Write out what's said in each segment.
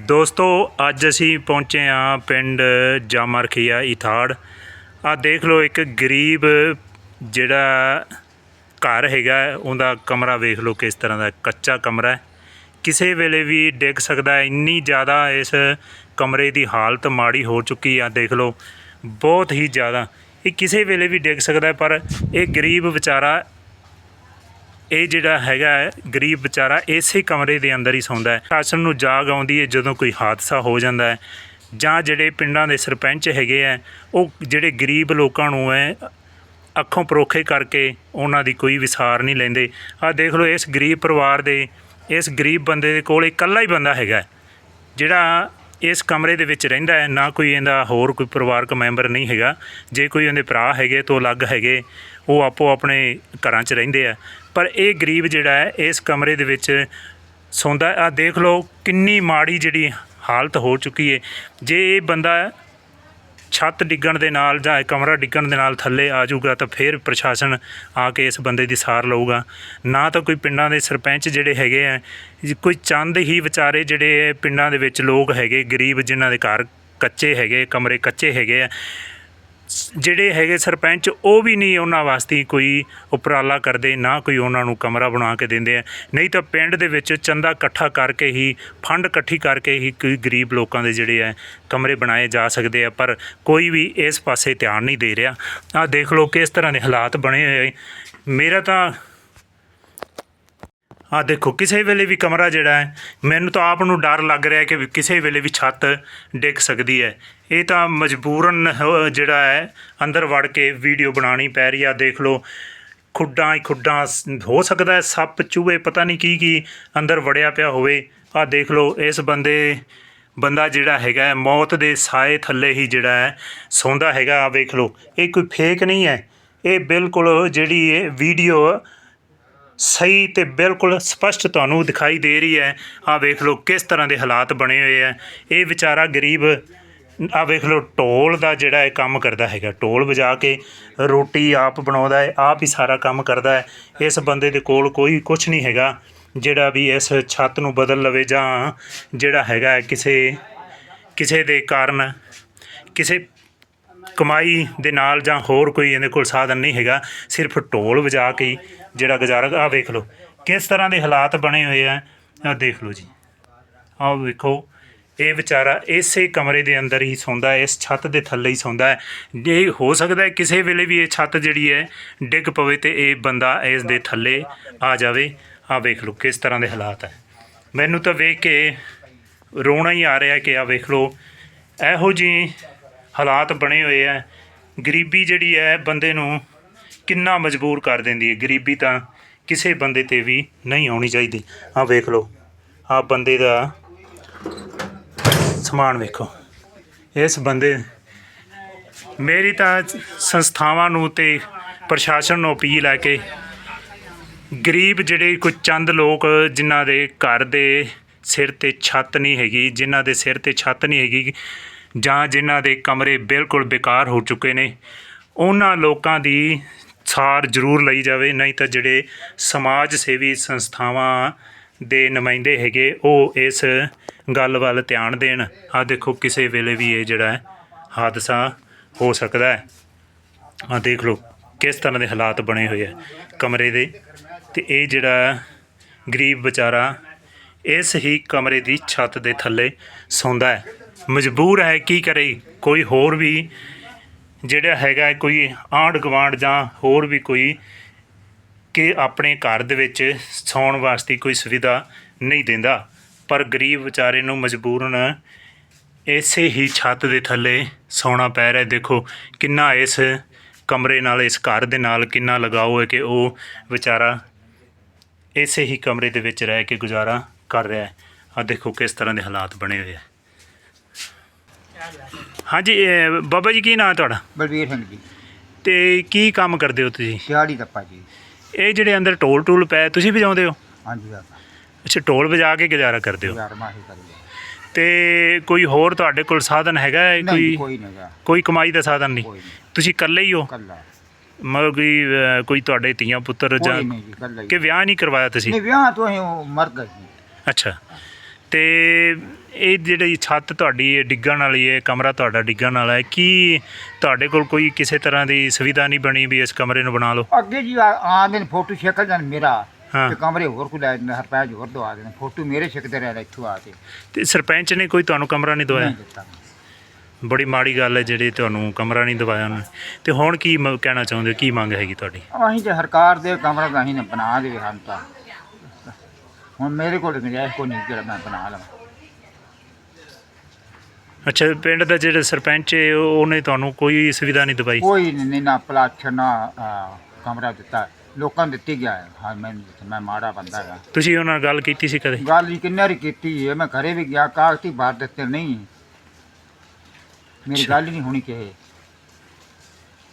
ਦੋਸਤੋ, ਅੱਜ ਅਸੀਂ ਪਹੁੰਚੇ ਹਾਂ ਪਿੰਡ ਜਾਮਰਖੀਆ ਇਥਾੜ। ਆ ਦੇਖ ਲਓ, ਇੱਕ ਗਰੀਬ ਜਿਹੜਾ ਘਰ ਹੈਗਾ, ਉਹਦਾ ਕਮਰਾ ਵੇਖ ਲਓ ਕਿਸ ਤਰ੍ਹਾਂ ਦਾ, ਕੱਚਾ ਕਮਰਾ ਹੈ। ਕਿਸੇ ਵੇਲੇ ਵੀ ਡਿੱਗ ਸਕਦਾ ਹੈ, ਇੰਨੀ ਜ਼ਿਆਦਾ ਇਸ ਕਮਰੇ ਦੀ ਹਾਲਤ ਮਾੜੀ ਹੋ ਚੁੱਕੀ ਆ, ਦੇਖ ਲਓ। ਬਹੁਤ ਹੀ ਜ਼ਿਆਦਾ। ਇਹ ਕਿਸੇ ਵੇਲੇ ਵੀ ਡਿੱਗ ਸਕਦਾ ਪਰ ਇਹ ਗਰੀਬ ਵਿਚਾਰਾ ਇਹ ਜਿਹੜਾ ਹੈਗਾ ਹੈ, ਗਰੀਬ ਵਿਚਾਰਾ ਇਸੇ ਕਮਰੇ ਦੇ ਅੰਦਰ ਹੀ ਸੌਂਦਾ ਹੈ। ਸ਼ਾਸਨ ਨੂੰ ਜਾਗ ਆਉਂਦੀ ਹੈ ਜਦੋਂ ਕੋਈ ਹਾਦਸਾ ਹੋ ਜਾਂਦਾ ਹੈ। ਜਾਂ ਜਿਹੜੇ ਪਿੰਡਾਂ ਦੇ ਸਰਪੰਚ ਹੈਗੇ ਆ ਉਹ ਜਿਹੜੇ ਗਰੀਬ ਲੋਕਾਂ ਨੂੰ ਹੈ ਅੱਖੋਂ ਪਰੋਖੇ ਕਰਕੇ ਉਹਨਾਂ ਦੀ ਕੋਈ ਵਿਸਾਰ ਨਹੀਂ ਲੈਂਦੇ। ਆ ਦੇਖ ਲਓ ਇਸ ਗਰੀਬ ਪਰਿਵਾਰ ਦੇ ਇਸ ਗਰੀਬ ਬੰਦੇ ਦੇ ਕੋਲ ਇਕੱਲਾ ਹੀ ਬੰਦਾ ਹੈਗਾ ਜਿਹੜਾ ਇਸ ਕਮਰੇ ਦੇ ਵਿੱਚ ਰਹਿੰਦਾ ਹੈ ਨਾ ਕੋਈ ਇਹਦਾ ਹੋਰ ਕੋਈ ਪਰਿਵਾਰਕ ਮੈਂਬਰ ਨਹੀਂ ਹੈਗਾ। ਜੇ ਕੋਈ ਉਹਦੇ ਭਰਾ ਹੈਗੇ ਤੋਂ ਅਲੱਗ ਹੈਗੇ ਉਹ ਆਪੋ ਆਪਣੇ ਘਰਾਂ 'ਚ ਰਹਿੰਦੇ ਆ। ਪਰ ਇਹ ਗਰੀਬ ਜਿਹੜਾ ਹੈ, ਇਸ ਕਮਰੇ ਦੇ ਵਿੱਚ ਸੌਂਦਾ ਆ ਦੇਖ ਲਓ, ਕਿੰਨੀ ਮਾੜੀ ਜਿਹੜੀ ਹਾਲਤ ਹੋ ਚੁੱਕੀ ਹੈ। ਜੇ ਇਹ ਬੰਦਾ ਛੱਤ ਡਿੱਗਣ ਦੇ ਨਾਲ ਜਾਂ ਕਮਰਾ ਡਿੱਗਣ ਦੇ ਨਾਲ ਥੱਲੇ ਆ ਜਾਊਗਾ ਤਾਂ ਫਿਰ ਪ੍ਰਸ਼ਾਸਨ ਆ ਕੇ ਇਸ ਬੰਦੇ ਦੀ ਸਾਰ ਲਊਗਾ। ਨਾ ਤਾਂ ਕੋਈ ਪਿੰਡਾਂ ਦੇ ਸਰਪੰਚ ਜਿਹੜੇ ਹੈਗੇ ਆ ਕੋਈ ਚੰਦ ਹੀ ਵਿਚਾਰੇ ਜਿਹੜੇ ਪਿੰਡਾਂ ਦੇ ਵਿੱਚ ਲੋਕ ਹੈਗੇ, ਗਰੀਬ ਜਿਨ੍ਹਾਂ ਦੇ ਘਰ ਕੱਚੇ ਹੈਗੇ, ਕਮਰੇ ਕੱਚੇ ਹੈਗੇ ਆ ਜਿਹੜੇ ਹੈਗੇ ਸਰਪੰਚ, ਉਹ ਵੀ ਨਹੀਂ ਉਹਨਾਂ ਵਾਸਤੇ ਕੋਈ ਉਪਰਾਲਾ ਕਰਦੇ, ਨਾ ਕੋਈ ਉਹਨਾਂ ਨੂੰ ਕਮਰਾ ਬਣਾ ਕੇ ਦਿੰਦੇ ਆ। ਨਹੀਂ ਤਾਂ ਪਿੰਡ ਦੇ ਵਿੱਚ ਚੰਦਾ ਇਕੱਠਾ ਕਰਕੇ ਹੀ, ਫੰਡ ਇਕੱਠੀ ਕਰਕੇ ਹੀ ਕੋਈ ਗਰੀਬ ਲੋਕਾਂ ਦੇ ਜਿਹੜੇ ਆ, ਕਮਰੇ ਬਣਾਏ ਜਾ ਸਕਦੇ ਆ, ਪਰ ਕੋਈ ਵੀ ਇਸ ਪਾਸੇ ਧਿਆਨ ਨਹੀਂ ਦੇ ਰਿਹਾ। ਆਹ ਦੇਖ ਲਓ ਕਿਸ ਤਰ੍ਹਾਂ ਦੇ ਹਾਲਾਤ ਬਣੇ ਹੋਏ ਮੇਰਾ ਤਾਂ ਆ ਦੇਖੋ, ਕਿਸੇ ਵੇਲੇ ਵੀ ਕਮਰਾ ਜਿਹੜਾ ਹੈ, ਮੈਨੂੰ ਤਾਂ ਆਪ ਨੂੰ ਡਰ ਲੱਗ ਰਿਹਾ ਕਿ ਵੀ ਕਿਸੇ ਵੇਲੇ ਵੀ ਛੱਤ ਡਿੱਗ ਸਕਦੀ ਹੈ। ਇਹ ਤਾਂ ਮਜਬੂਰਨ ਜਿਹੜਾ ਹੈ, ਅੰਦਰ ਵੜ ਕੇ ਵੀਡੀਓ ਬਣਾਉਣੀ ਪੈ ਰਹੀ ਆ, ਦੇਖ ਲਓ। ਖੁੱਡਾਂ ਹੀ ਖੁੱਡਾਂ ਹੋ ਸਕਦਾ ਹੈ ਸੱਪ ਚੂਹੇ, ਪਤਾ ਨਹੀਂ ਕੀ ਕੀ ਅੰਦਰ ਵੜਿਆ ਪਿਆ ਹੋਵੇ। ਆ ਦੇਖ ਲਓ, ਇਸ ਬੰਦੇ, ਬੰਦਾ ਜਿਹੜਾ ਹੈਗਾ ਮੌਤ ਦੇ ਸਾਏ ਥੱਲੇ ਹੀ ਜਿਹੜਾ ਹੈ, ਸੌਂਦਾ ਹੈਗਾ। ਆ ਵੇਖ ਲਓ, ਇਹ ਕੋਈ ਫੇਕ ਨਹੀਂ ਹੈ। ਇਹ ਬਿਲਕੁਲ ਜਿਹੜੀ ਇਹ ਵੀਡੀਓ ਸਹੀ ਤੇ ਬਿਲਕੁਲ ਸਪਸ਼ਟ ਤੁਹਾਨੂੰ ਦਿਖਾਈ ਦੇ ਰਹੀ ਹੈ। ਆ ਵੇਖ ਲਓ ਕਿਸ ਤਰ੍ਹਾਂ ਦੇ ਹਾਲਾਤ ਬਣੇ ਹੋਏ ਆ। ਇਹ ਵਿਚਾਰਾ ਗਰੀਬ ਆ ਵੇਖ ਲਓ ਟੋਲ ਦਾ ਜਿਹੜਾ ਇਹ ਕੰਮ ਕਰਦਾ ਹੈਗਾ। ਟੋਲ ਵਜਾ ਕੇ ਰੋਟੀ ਆਪ ਬਣਾਉਂਦਾ ਹੈ, ਆਪ ਹੀ ਸਾਰਾ ਕੰਮ ਕਰਦਾ ਹੈ। ਇਸ ਬੰਦੇ ਦੇ ਕੋਲ ਕੋਈ ਕੁਝ ਨਹੀਂ ਹੈਗਾ, ਜਿਹੜਾ ਵੀ ਇਸ ਛੱਤ ਨੂੰ ਬਦਲ ਲਵੇ ਜਾਂ ਜਿਹੜਾ ਹੈਗਾ ਕਿਸੇ ਕਿਸੇ ਦੇ ਕਾਰਨ, ਕਿਸੇ ਕਮਾਈ ਦੇ ਨਾਲ ਜਾਂ ਹੋਰ ਕੋਈ ਇਹਦੇ ਕੋਲ ਸਾਧਨ ਨਹੀਂ ਹੈਗਾ। ਸਿਰਫ ਢੋਲ ਵਜਾ ਕੇ ਹੀ ਜਿਹੜਾ ਗੁਜ਼ਾਰਾ ਆ ਵੇਖ ਲਓ, ਕਿਸ ਤਰ੍ਹਾਂ ਦੇ ਹਾਲਾਤ ਬਣੇ ਹੋਏ ਆ ਆ ਦੇਖ ਲਓ ਜੀ। ਆਹ ਵੇਖੋ, ਇਹ ਵਿਚਾਰਾ ਇਸੇ ਕਮਰੇ ਦੇ ਅੰਦਰ ਹੀ ਸੌਂਦਾ ਹੈ, ਇਸ ਛੱਤ ਦੇ ਥੱਲੇ ਹੀ ਸੌਂਦਾ ਹੈ। ਜੇ ਹੋ ਸਕਦਾ ਹੈ ਕਿਸੇ ਵੇਲੇ ਵੀ ਇਹ ਛੱਤ ਜਿਹੜੀ ਹੈ, ਡਿੱਗ ਪਵੇ ਤੇ ਇਹ ਬੰਦਾ ਇਸ ਦੇ ਥੱਲੇ ਆ ਜਾਵੇ। ਆ ਵੇਖ ਲਓ, ਕਿਸ ਤਰ੍ਹਾਂ ਦੇ ਹਾਲਾਤ ਹੈ। ਮੈਨੂੰ ਤਾਂ ਵੇਖ ਕੇ ਰੋਣਾ ਹੀ ਆ ਰਿਹਾ ਕਿ ਆ ਵੇਖ ਲਓ, ਇਹੋ ਜਿਹੇ ਹਾਲਾਤ ਬਣੇ ਹੋਏ ਆ। ਗਰੀਬੀ ਜਿਹੜੀ ਹੈ, ਬੰਦੇ ਨੂੰ ਕਿੰਨਾ ਮਜਬੂਰ ਕਰ ਦਿੰਦੀ ਹੈ। ਗਰੀਬੀ ਤਾਂ ਕਿਸੇ ਬੰਦੇ ਤੇ ਵੀ ਨਹੀਂ ਆਉਣੀ ਚਾਹੀਦੀ। ਆ ਵੇਖ ਲਓ ਆ ਬੰਦੇ ਦਾ ਸਮਾਨ ਵੇਖੋ। ਇਸ ਬੰਦੇ, ਮੇਰੀ ਤਾਂ ਸੰਸਥਾਵਾਂ ਨੂੰ ਤੇ ਪ੍ਰਸ਼ਾਸਨ ਨੂੰ ਅਪੀਲ ਹੈ ਕਿ ਗਰੀਬ ਜਿਹੜੇ ਕੁਝ ਚੰਦ ਲੋਕ ਜਿਨ੍ਹਾਂ ਦੇ ਘਰ ਦੇ ਸਿਰ ਤੇ ਛੱਤ ਨਹੀਂ ਹੈਗੀ, ਜਿਨ੍ਹਾਂ ਦੇ ਸਿਰ ਤੇ ਛੱਤ ਨਹੀਂ ਹੈਗੀ, ਜਾਂ ਜਿਨ੍ਹਾਂ ਦੇ ਕਮਰੇ ਬਿਲਕੁਲ ਬੇਕਾਰ ਹੋ ਚੁੱਕੇ ਨੇ, ਉਹਨਾਂ ਲੋਕਾਂ ਦੀ ਸਾਰ ਜ਼ਰੂਰ ਲਈ ਜਾਵੇ, ਨਹੀਂ ਤਾਂ ਜਿਹੜੇ ਸਮਾਜ ਸੇਵੀ ਸੰਸਥਾਵਾਂ ਦੇ ਨੁਮਾਇੰਦੇ ਹੈਗੇ, ਉਹ ਇਸ ਗੱਲ ਵੱਲ ਧਿਆਨ ਦੇਣ। ਆ ਦੇਖੋ, ਕਿਸੇ ਵੇਲੇ ਵੀ ਇਹ ਜਿਹੜਾ ਹਾਦਸਾ ਹੋ ਸਕਦਾ ਹੈ। ਆ ਦੇਖ ਲਓ, ਕਿਸ ਤਰ੍ਹਾਂ ਦੇ ਹਾਲਾਤ ਬਣੇ ਹੋਏ ਆ ਕਮਰੇ ਦੇ। ਤੇ ਇਹ ਜਿਹੜਾ ਗਰੀਬ ਵਿਚਾਰਾ, ਇਸ ਹੀ ਕਮਰੇ ਦੀ ਛੱਤ ਦੇ ਥੱਲੇ ਸੌਂਦਾ ਹੈ। ਮਜਬੂਰ ਹੈ, ਕੀ ਕਰੇ? ਕੋਈ ਹੋਰ ਵੀ ਜਿਹੜਾ ਹੈਗਾ ਕੋਈ ਆਂਢ ਗੁਆਂਢ ਜਾਂ ਹੋਰ ਵੀ ਕੋਈ ਕਿ ਆਪਣੇ ਘਰ ਦੇ ਵਿੱਚ ਸੌਣ ਵਾਸਤੇ ਕੋਈ ਸੁਵਿਧਾ ਨਹੀਂ ਦਿੰਦਾ। ਪਰ ਗਰੀਬ ਵਿਚਾਰੇ ਨੂੰ ਮਜਬੂਰਨ ਇਸੇ ਹੀ ਛੱਤ ਦੇ ਥੱਲੇ ਸੌਣਾ ਪੈ ਰਿਹਾ। ਦੇਖੋ ਕਿੰਨਾ ਇਸ ਕਮਰੇ ਨਾਲ, ਇਸ ਘਰ ਦੇ ਨਾਲ ਕਿੰਨਾ ਲਗਾਓ ਹੈ ਕਿ ਉਹ ਵਿਚਾਰਾ ਇਸੇ ਹੀ ਕਮਰੇ ਦੇ ਵਿੱਚ ਰਹਿ ਕੇ ਗੁਜ਼ਾਰਾ ਕਰ ਰਿਹਾ ਹੈ। ਆ ਦੇਖੋ ਕਿਸ ਤਰ੍ਹਾਂ ਦੇ ਹਾਲਾਤ ਬਣੇ ਹੋਏ ਆ। ਹਾਂਜੀ ਇਹ ਬਾਬਾ ਜੀ ਕੀ ਨਾਂ ਹੈ ਤੁਹਾਡਾ? ਬਲਵੀਰ ਸਿੰਘ ਜੀ। ਤੇ ਕੀ ਕੰਮ ਕਰਦੇ ਹੋ ਤੁਸੀਂ? ਦਿਹਾੜੀ ਦੱਪਾ ਜੀ ਇਹ ਜਿਹੜੇ ਅੰਦਰ ਢੋਲ ਟੂਲ ਪਏ ਤੁਸੀਂ ਵਜਾਉਂਦੇ ਹੋ? ਹਾਂਜੀ ਬਾਬਾ ਅੱਛਾ ਢੋਲ ਵਜਾ ਕੇ ਗੁਜ਼ਾਰਾ ਕਰਦੇ ਹੋ? ਯਾਰ ਮਾਹੀ ਕਰੀਏ ਤੇ ਕੋਈ ਹੋਰ ਤੁਹਾਡੇ ਕੋਲ ਸਾਧਨ ਹੈਗਾ ਹੈ? ਨਹੀਂ ਕੋਈ ਕੋਈ ਨਹੀਂਗਾ ਕੋਈ ਕਮਾਈ ਦਾ ਸਾਧਨ ਨਹੀਂ? ਕੋਈ ਨਹੀਂ। ਤੁਸੀਂ ਇਕੱਲੇ ਹੀ ਹੋ? ਕੱਲਾ ਮਤਲਬ ਕੋਈ ਅਹ, ਕੋਈ ਤੁਹਾਡੇ ਧੀਆਂ ਪੁੱਤਰ ਜਾਂ ਕੋਈ ਨਹੀਂ ਜੀ ਕੱਲਾ ਕਿ ਵਿਆਹ ਨਹੀਂ ਕਰਵਾਇਆ ਤੁਸੀਂ? ਨਹੀਂ ਵਿਆਹ ਤੋਂ ਹੀ ਉਹ ਮਰ ਗਏ ਜੀ ਅੱਛਾ। ਤੇ ਇਹ ਜਿਹੜੀ ਛੱਤ ਤੁਹਾਡੀ ਇਹ ਡਿੱਗਣ ਵਾਲੀ ਹੈ ਕਮਰਾ ਤੁਹਾਡਾ ਡਿੱਗਣ ਵਾਲਾ ਹੈ ਕੀ ਤੁਹਾਡੇ ਕੋਲ ਕੋਈ ਕਿਸੇ ਤਰ੍ਹਾਂ ਦੀ ਸੁਵਿਧਾ ਨਹੀਂ ਬਣੀ ਵੀ ਇਸ ਕਮਰੇ ਨੂੰ ਬਣਾ ਲਓ? ਅੱਗੇ ਜੀ ਆਂਦੇ ਨੇ ਫੋਟੋ ਛੇਕਲ ਜਾਣ ਮੇਰਾ ਹਾਂ। ਤੇ ਕਮਰੇ ਹੋਰ ਕੋ ਲੈ ਜਾਂਦੇ ਹਰਪਾਜ ਹੋਰ ਦਵਾ ਦੇਣੇ ਫੋਟੋ ਮੇਰੇ ਛੇਕਦੇ ਰਹਿ ਇੱਥੋਂ ਆ ਕੇ। ਤੇ ਸਰਪੰਚ ਨੇ ਕੋਈ ਤੁਹਾਨੂੰ ਕਮਰਾ ਨਹੀਂ ਦਵਾਇਆ? ਨਹੀਂ ਦਿੱਤਾ। ਬੜੀ ਮਾੜੀ ਗੱਲ ਹੈ ਜਿਹੜੀ ਤੁਹਾਨੂੰ ਕਮਰਾ ਨਹੀਂ ਦਵਾਇਆ ਉਹਨੇ। ਤੇ ਹੁਣ ਕੀ ਮ- ਕਹਿਣਾ ਚਾਹੁੰਦੇ ਹੋ? ਕੀ ਮੰਗ ਹੈਗੀ ਤੁਹਾਡੀ? ਅਸੀਂ ਤੇ ਸਰਕਾਰ ਦੇ ਕਮਰਾ ਤਾਂ ਅਸੀਂ ਨੇ ਬਣਾ ਦੇ ਹਨ ਤਾਂ। ਹੁਣ ਮੇਰੇ ਕੋਲ ਗੁੰਜਾਇਸ਼ ਕੋਈ ਨਹੀਂ ਜਿਹੜਾ ਮੈਂ ਬਣਾ ਲਵਾਂ। ਅੱਛਾ ਪਿੰਡ ਦਾ ਜਿਹੜਾ ਸਰਪੰਚ ਹੈ ਉਹ- ਉਹਨੇ ਤੁਹਾਨੂੰ ਕੋਈ ਸੁਵਿਧਾ ਨਹੀਂ ਦਵਾਈ? ਕੋਈ ਨਹੀਂ ਨਾ ਪਲਾਛ ਨਾ ਅਹ, ਕਮਰਾ ਦਿੱਤਾ। ਲੋਕਾਂ ਨੂੰ ਦਿੱਤੀ ਗਿਆ ਹੈ। ਹਾਂ ਮੈਂ ਮੈਂ ਮਾੜਾ ਬੰਦਾ ਹੈਗਾ ਤੁਸੀਂ ਉਹਨਾਂ ਨਾਲ ਗੱਲ ਕੀਤੀ ਸੀ ਕਦੇ? ਗੱਲ ਹੀ ਕਿੰਨੇ ਰੀ ਕੀਤੀ ਹੈ। ਮੈਂ ਘਰੇ ਵੀ ਗਿਆ ਕਾਗਜ਼ੀ ਬਾਹਰ ਦਿੱਤੇ ਨਹੀਂ। ਮੇਰੀ। ਗੱਲ ਹੀ ਨਹੀਂ ਹੋਣੀ ਕਿਹੇ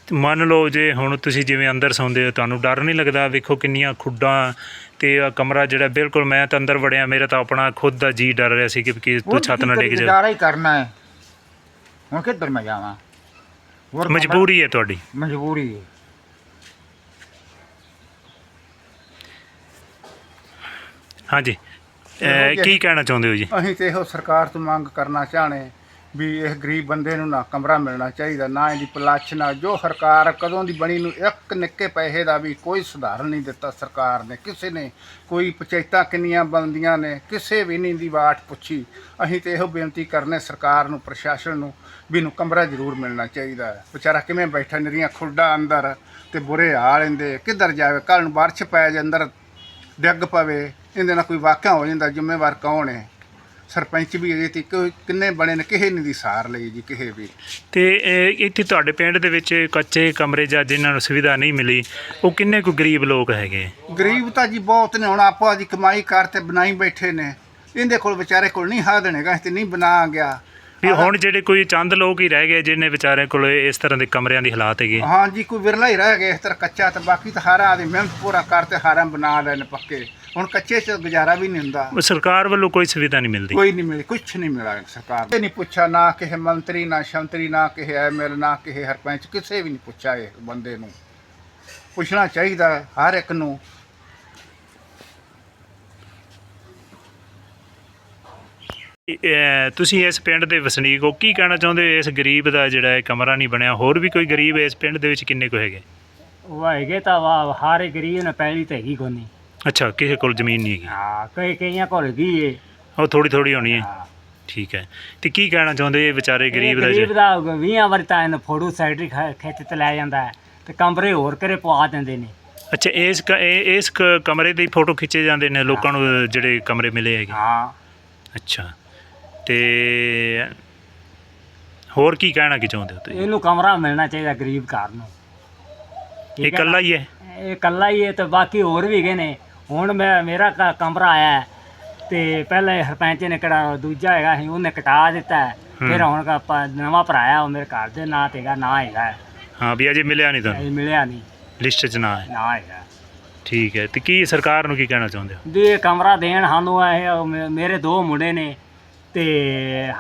ਮੰਨ ਲਓ ਜੇ ਹੁਣ ਤੁਸੀਂ ਜਿਵੇਂ ਅੰਦਰ ਸੌਂਦੇ ਹੋ ਤੁਹਾਨੂੰ ਡਰ ਨਹੀਂ ਲੱਗਦਾ? ਵੇਖੋ ਕਿੰਨੀਆਂ ਖੁੱਡਾਂ ਤੇ ਆਹ ਕਮਰਾ ਜਿਹੜਾ ਬਿਲਕੁਲ ਮੈਂ ਤਾਂ ਅੰਦਰ ਵੜਿਆ ਮੇਰਾ ਤਾਂ ਆਪਣਾ ਖੁਦ ਦਾ ਜੀ ਡਰ ਰਿਹਾ ਸੀ ਕਿ ਕਿ ਤੂੰ ਛੱਤ ਨਾ ਡਿੱਗ ਜਾ ਗੁਜ਼ਾਰਾ ਹੀ ਕਰਨਾ ਹੈ। ਹੁਣ ਕਿੱਧਰ ਮੈਂ ਜਾਵਾਂ? ਹੋਰ ਮਜਬੂਰੀ ਹੈ ਤੁਹਾਡੀ। ਮਜਬੂਰੀ ਹੈ। ਹਾਂਜੀ। ਅਹ, ਕੀ ਕਹਿਣਾ ਚਾਹੁੰਦੇ ਹੋ ਜੀ? ਅਸੀਂ ਤੇ ਇਹੋ ਸਰਕਾਰ ਤੋਂ ਮੰਗ ਕਰਨਾ ਚਾਹਣੇ। ਵੀ ਇਹ ਗਰੀਬ ਬੰਦੇ ਨੂੰ ਨਾ ਕਮਰਾ ਮਿਲਣਾ ਚਾਹੀਦਾ, ਨਾ ਇਹਦੀ ਪਲਾਛ ਨਾ ਜੋ ਸਰਕਾਰ ਕਦੋਂ ਦੀ ਬਣੀ ਨੂੰ ਇੱਕ ਨਿੱਕੇ ਪੈਸੇ ਦਾ ਵੀ ਕੋਈ ਸੁਧਾਰ ਨਹੀਂ ਦਿੱਤਾ ਸਰਕਾਰ ਨੇ। ਕਿਸੇ ਨੇ ਕੋਈ ਪੰਚਾਇਤਾਂ ਕਿੰਨੀਆਂ ਬਣਦੀਆਂ ਨੇ, ਕਿਸੇ ਵੀ ਨਹੀਂ ਦੀ ਬਾਤ ਪੁੱਛੀ। ਅਸੀਂ ਤੇ ਇਹੋ ਬੇਨਤੀ ਕਰਨੇ ਸਰਕਾਰ ਨੂੰ, ਪ੍ਰਸ਼ਾਸਨ ਨੂੰ ਵੀ ਨੂੰ ਕਮਰਾ ਜ਼ਰੂਰ ਮਿਲਣਾ ਚਾਹੀਦਾ ਹੈ। ਵਿਚਾਰਾ ਕਿਵੇਂ ਬੈਠਾ ਨਿਰੀਆਂ ਖੁੱਡਾ ਅੰਦਰ ਤੇ ਬੁਰੇ ਹਾਲ ਇਹਦੇ, ਕਿੱਧਰ ਜਾਵੇ? ਕੱਲ ਨੂੰ ਬਾਰਿਸ਼ ਪੈ ਜਾਏ ਅੰਦਰ ਡਿੱਗ ਪਵੇ, ਇਹਦੇ ਨਾਲ ਕੋਈ ਵਾਕਿਆ ਹੋ ਜਾਂਦਾ, ਜ਼ਿੰਮੇਵਾਰ ਕੌਣ ਹੈ? ਸਰਪੰਚ ਵੀ ਅਜੇ ਤੱਕ ਕਿੰਨੇ ਬਣੇ ਨੇ ਕਿਸੇ ਨੇ ਦੀ ਸਾਰ ਲਈ ਜੀ ਕਿਸੇ ਵੀ। ਤੇ ਇਹ ਇੱਥੇ ਤੁਹਾਡੇ ਪਿੰਡ ਦੇ ਵਿੱਚ ਕੱਚੇ ਕਮਰੇ ਜਾਂ ਜਿਨ੍ਹਾਂ ਨੂੰ ਸੁਵਿਧਾ ਨਹੀਂ ਮਿਲੀ ਉਹ ਕਿੰਨੇ ਕੁ ਗਰੀਬ ਲੋਕ ਹੈਗੇ? ਗਰੀਬ ਤਾਂ ਜੀ ਬਹੁਤ ਨੇ ਹੁਣ ਆਪੋ ਦੀ ਕਮਾਈ ਕਰ ਤੇ ਬਣਾਈ ਬੈਠੇ ਨੇ। ਇਹਦੇ ਕੋਲ ਵਿਚਾਰੇ ਕੋਲ ਨਹੀਂ ਹਾਦਣੇਗਾ ਦੇਣੇਗਾ ਤੇ ਨਹੀਂ ਬਣਾ ਗਿਆ। ਵੀ ਹੁਣ ਜਿਹੜੇ ਕੋਈ ਚੰਦ ਲੋਕ ਹੀ ਰਹਿ ਗਏ ਜਿਨ੍ਹਾਂ ਵਿਚਾਰਿਆਂ ਕੋਲ ਇਸ ਤਰ੍ਹਾਂ ਦੇ ਕਮਰਿਆਂ ਦੀ ਹਾਲਾਤ ਹੈਗੇ। ਹਾਂ ਜੀ ਕੋਈ ਵਿਰਲਾ ਹੀ ਰਹਿ ਗਿਆ ਇਸ ਤਰ੍ਹਾਂ ਕੱਚਾ ਤੇ ਬਾਕੀ ਤਾਂ ਹਾਰਾਂ ਦੀ ਮਿਹਨਤ ਪੂਰਾ ਕਰ ਤੇ ਹਾਰਾਂ ਬਣਾ ਲੈਣ ਪੱਕੇ। ਹੁਣ ਕੱਚੇ 'ਚ ਗੁਜ਼ਾਰਾ ਵੀ ਨਹੀਂ ਹੁੰਦਾ। ਸਰਕਾਰ ਵੱਲੋਂ ਕੋਈ ਸੁਵਿਧਾ ਨਹੀਂ ਮਿਲਦੀ। ਕੋਈ ਨਹੀਂ ਮਿਲੀ ਕੁਛ ਨਹੀਂ ਮਿਲਾ ਸਰਕਾਰ ਨੇ। ਨਹੀਂ ਪੁੱਛਿਆ ਨਾ ਕਿਸੇ ਮੰਤਰੀ ਨਾ ਸ਼ੰਤਰੀ ਨਾ ਕਿਸੇ ਐਮਐਲ ਨਾ ਕਿਸੇ ਹਰਪੰਚ ਕਿਸੇ ਵੀ ਨਹੀਂ ਪੁੱਛਿਆ ਇਹ ਬੰਦੇ ਨੂੰ। ਪੁੱਛਣਾ ਚਾਹੀਦਾ ਹਰ ਇੱਕ ਨੂੰ। ਤੁਸੀਂ ਇਸ ਪਿੰਡ ਦੇ ਵਸਨੀਕ ਹੋ ਕੀ ਕਹਿਣਾ ਚਾਹੁੰਦੇ ਹੋ? ਇਸ ਗਰੀਬ ਦਾ ਜਿਹੜਾ ਇਹ ਕਮਰਾ ਨਹੀਂ ਬਣਿਆ ਹੋਰ ਵੀ ਕੋਈ ਗਰੀਬ ਇਸ ਪਿੰਡ ਦੇ ਵਿੱਚ ਕਿੰਨੇ ਕੁ ਹੈਗੇ? ਉਹ ਹੈਗੇ ਤਾਂ ਵਾ ਹਾਰੇ ਗਰੀਬ ਨੇ ਪਹਿਲੀ ਤੇ ਹੈਗੀ ਕੋਨੀ ਅੱਛਾ ਕਿਸੇ ਕੋਲ ਜ਼ਮੀਨ ਨਹੀਂ ਹੈਗੀ? ਹਾਂ ਕਈ ਕਈਆਂ ਕੋਲ ਹੈਗੀ ਏ। ਉਹ ਥੋੜੀ ਥੋੜੀ ਹੋਣੀ ਹੈ। ਠੀਕ ਹੈ। ਤੇ ਕੀ ਕਹਿਣਾ ਚਾਹੁੰਦੇ ਇਹ ਵਿਚਾਰੇ ਗਰੀਬ ਦਾ ਗਰੀਬ ਦਾ 20 ਵਾਰੀ ਤਾਂ ਇਹਨੂੰ ਫੋਟੋ ਸਾਈਡ ਖੇਤ ਤੇ ਲੈ ਜਾਂਦਾ ਹੈ। ਤੇ ਕਮਰੇ ਹੋਰ ਕਰੇ ਪਵਾ ਦਿੰਦੇ ਨੇ। ਅੱਛਾ ਇਸ ਇਸ ਕਮਰੇ ਦੀ ਫੋਟੋ ਖਿੱਚੇ ਜਾਂਦੇ ਨੇ ਲੋਕਾਂ ਨੂੰ ਜਿਹੜੇ ਕਮਰੇ ਮਿਲੇ ਹੈਗੇ? ਹਾਂ। ਅੱਛਾ। ਤੇ ਹੋਰ ਕੀ ਕਹਿਣਾ ਕੀ ਚਾਹੁੰਦੇ ਹੋ ਤੁਸੀਂ? ਇਹਨੂੰ ਕਮਰਾ ਮਿਲਣਾ ਚਾਹੀਦਾ ਗਰੀਬ ਘਰ ਨੂੰ। ਇਹ ਠੀਕ ਹੈ ਇਕੱਲਾ ਹੀ ਹੈ? ਨਾ? ਇਹ ਇਕੱਲਾ ਹੀ ਹੈ ਤੇ ਬਾਕੀ ਹੋਰ ਵੀ ਹੈਗੇ ਨੇ। ਹੁਣ ਮੈਂ ਮੇਰਾ ਕ- ਕਮਰਾ ਆਇਆ ਹੈ ਤੇ ਪਹਿਲੇ ਸਰਪੰਚ ਨੇ ਕਿਹੜਾ ਦੂਜਾ ਹੈਗਾ ਸੀ ਉਹਨੇ ਕਟਾ ਦਿੱਤਾ ਹੈ। ਫਿਰ ਹੁਣ ਕ- ਆਪਾਂ ਨਵਾਂ ਭਰਾਇਆ ਉਹ ਮੇਰੇ ਘਰ ਦੇ ਨਾਂ ਤੇ ਹੈਗਾ ਨਾਂ ਹੈਗਾ ਹੈ। ਹਾਂ ਵੀ ਅਜੇ ਮਿਲਿਆ ਨਹੀਂ ਤੁਹਾਨੂੰ? ਇਹ ਮਿਲਿਆ ਨਹੀਂ। ਲਿਸਟ 'ਚ ਨਾ ਹੈ? ਨਾਂ ਹੈਗਾ ਠੀਕ ਹੈ ਤੇ ਕੀ ਸਰਕਾਰ ਨੂੰ ਕੀ ਕਹਿਣਾ ਚਾਹੁੰਦੇ ਹੋ? ਵੀ ਇਹ ਕਮਰਾ ਦੇਣ ਸਾਨੂੰ ਇਹ ਮੇ- ਮੇਰੇ ਦੋ ਮੁੰਡੇ ਨੇ। ਤੇ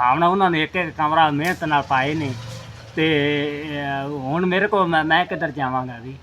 ਹੁਣ ਉਹਨਾਂ ਨੇ ਇੱਕ ਇੱਕ ਕਮਰਾ ਮਿਹਨਤ ਨਾਲ ਪਾਏ ਨੇ ਤੇ ਹੁਣ ਮੇਰੇ ਕੋਲ ਮੈਂ ਮੈਂ ਕਿੱਧਰ ਜਾਵਾਂਗਾ ਵੀ?